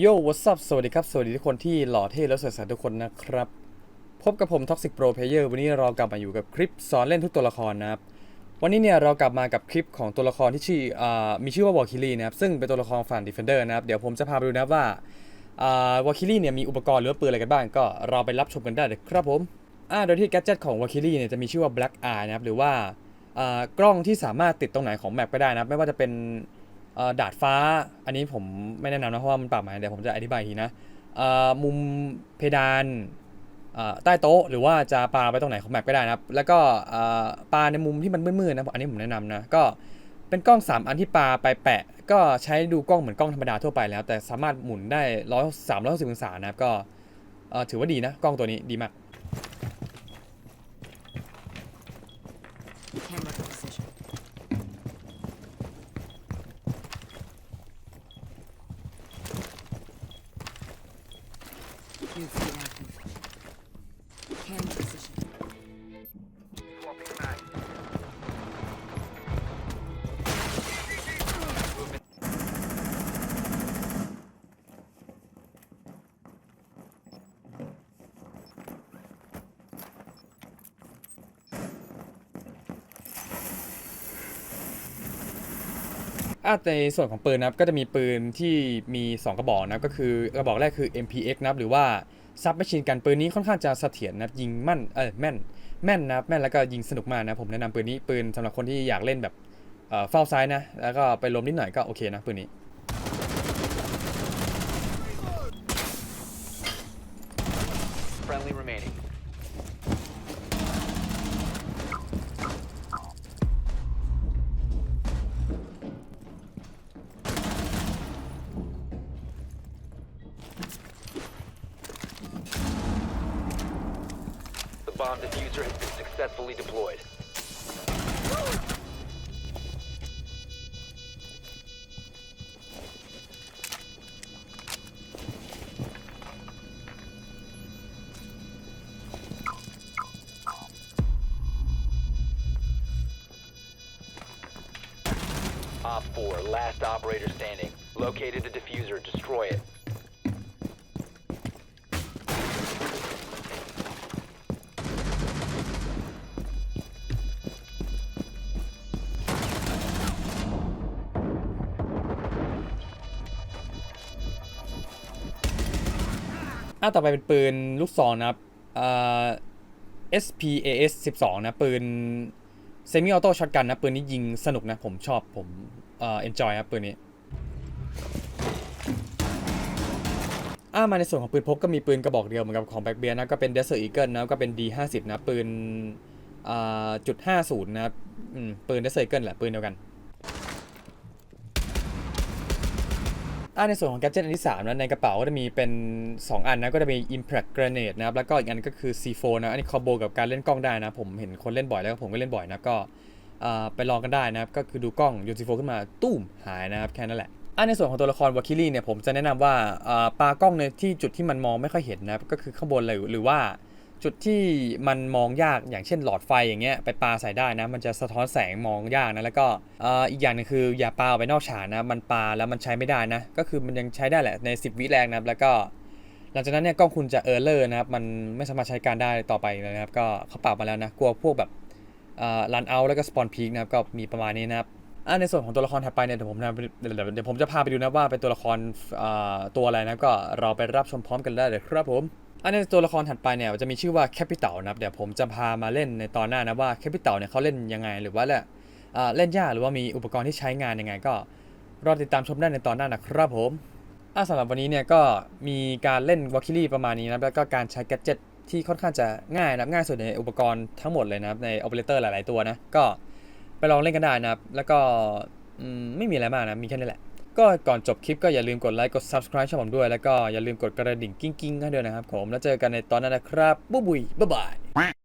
โย่ what's up สวัสดีครับ สวัสดีทุกคนที่หล่อเท่และสดใสทุกคนนะครับ พบกับผม Toxic Pro Player วันนี้เรากลับมาอยู่กับคลิปสอนเล่นทุกตัวละครนะครับ วันนี้เนี่ยเรากลับมากับคลิปของตัวละครที่ชื่ออมีชื่อว่าวอลคิลี่นะครับ ซึ่งเป็นตัวละครฝั่ง Defender นะครับ เดี๋ยวผมจะพาไปดูนะว่าวอลคิลี่เนี่ยมีอุปกรณ์หรือว่าปืนอะไรกันบ้าง ก็เราไปรับชมกันได้เลยครับผมโดยที่แกดเจิตของวอลคิลี่เนี่ยจะมีชื่อว่า Black Eye นะครับ หรือว่ากล้องที่สามารถติดตรงไหนของแมปก็ได้นะครับไม่ว่าจะเป็น ดาดฟ้า อันนี้ผมไม่แนะนำนะเพราะว่ามันปรับมาเดี๋ยวผมจะอธิบายทีนะมุมเพดานใต้โต๊ะ หรือว่าจะปาไปตรงไหนของแมปก็ได้นะครับ แล้วก็ปาในมุมที่มันมืดๆนะอันนี้ผมแนะนำนะก็เป็นกล้อง 3 อันที่ปาไปแปะ ก็ใช้ดูกล้องเหมือนกล้องธรรมดาทั่วไปแล้ว แต่สามารถหมุนได้ร้อยสามร้อยสิบองศานะครับก็ถือว่าดีนะกล้องตัวนี้ดีมาก you for watching. อะในส่วนของปืนนะครับก็จะมีปืนที่มี 2 กระบอกนะครับก็คือกระบอกแรกคือ MPX นะครับหรือว่าซับแมชชีนกันปืนนี้ค่อนข้างจะเสถียรนะครับยิงมั่นเออแม่นแม่นนะครับแม่นแล้วก็ยิงสนุกมากนะผมแนะนำปืนนี้ปืนสำหรับคนที่อยากเล่นแบบเอ่อเฝ้าซ้ายนะ แล้วก็ไปลมนิดหน่อยก็โอเคนะปืนนี้ Friendly remaining. Bomb diffuser has been successfully deployed. 'Op 4, last operator standing. Located the diffuser. Destroy it. อะต่อไปเป็นปืนลูกซองนะครับเอ่อ SPAS 12 นะปืนเซมิออโต้ช็อตกันนะปืนนี้ยิงสนุกนะ ผมชอบผมเอ่อ enjoy ครับปืนนี้อ่ามาในส่วนของปืนพกก็มีปืนกระบอกเดียวเหมือนกับของแบ็กเบียนะก็เป็น Desert Eagle นะก็เป็น D50 นะปืนอ่าจุด50นะครับอืมปืน Desert Eagle แหละปืนเดียวกัน อ่าในส่วนของแกดเจิตอันที่3นะในกระเป๋าก็จะมีเป็น 2 อันนะก็จะมี Impact Grenade นะครับแล้วก็อีกอันก็คือ C4 นะอันนี้คอมโบกับการเล่นกล้องได้นะ ผมเห็นคนเล่นบ่อยแล้วก็ผมก็เล่นบ่อยนะก็ไปลองกันได้นะครับ ก็คือดูกล้องโยน C4 ขึ้นมาตุ้มหายนะครับแค่นั้นแหละอ่าในส่วนของตัวละครวาคิลี่เนี่ยผมจะแนะนำว่าอ่าปากล้องในที่จุดที่มันมองไม่ค่อยเห็นนะก็คือข้างบนเลยหรือว่า จุดที่มันมองยากอย่างเช่นหลอดไฟอย่างเงี้ยไปปาใส่ได้นะ มันจะสะท้อนแสงมองยากนะแล้วก็อีกอย่างหนึงคืออย่าปาออกไปนอกฉากนะมันปาแล้วมันใช้ไม่ได้นะ ก็คือมันยังใช้ได้แหละใน 10 วิแรกนะครับแล้วก็ หลังจากนั้นเนี่ยกล้องคุณจะเออร์เลอร์นะครับมันไม่สามารถใช้การได้ต่อไปเลยนะครับ ก็เขาปรับมาแล้วนะกลัวพวกแบบรันเอาแล้วก็สปอนพีกนะครับก็มีประมาณนี้นะครับอ่าในส่วนของตัวละครถัดไปเนี่ยเดี๋ยวผมนะเดี๋ยวผมจะพาไปดูนะว่าเป็นตัวละครตัวอะไรนะก็เราไปรับชมพร้อมกันได้เลยครับผม อันในตัวละครถัดไปเนี่ยจะมีชื่อว่าแคปิต a ลนะครับเดี๋ยวผมจะพามาเล่นในตอนหน้านะว่าแคปิต a ลเนี่ยเขาเล่นยังไงหรือว่าเล่นอ่าเล่นยากหรือว่ามีอุปกรณ์ที่ใช้งานยังไงก็รอติดตามชมได้ในตอนหน้านะครับผมอ่าสำหรับวันนี้เนี่ยก็มีการเล่นวอคิลี่ประมาณนี้นะแล้วก็การใช้แกจิตที่ค่อนข้างจะง่ายนะง่ายสุดในอุปกรณ์ทั้งหมดเลยนะครับในโอเปอเรเตอร์หลาย ๆ ตัวนะก็ไปลองเล่นกันได้นะครับแล้วก็ไม่มีอะไรมากนะมีแค่นี้แหละ ก็ก่อนจบคลิปก็อย่าลืมกดไลค์กด subscribe ช่องผมด้วย แล้วก็อย่าลืมกดกระดิ่งกิ้งๆให้ด้วยนะครับผม แล้วเจอกันในตอนหนั้นนะครับ บ๊ายบายบ๊ายบาย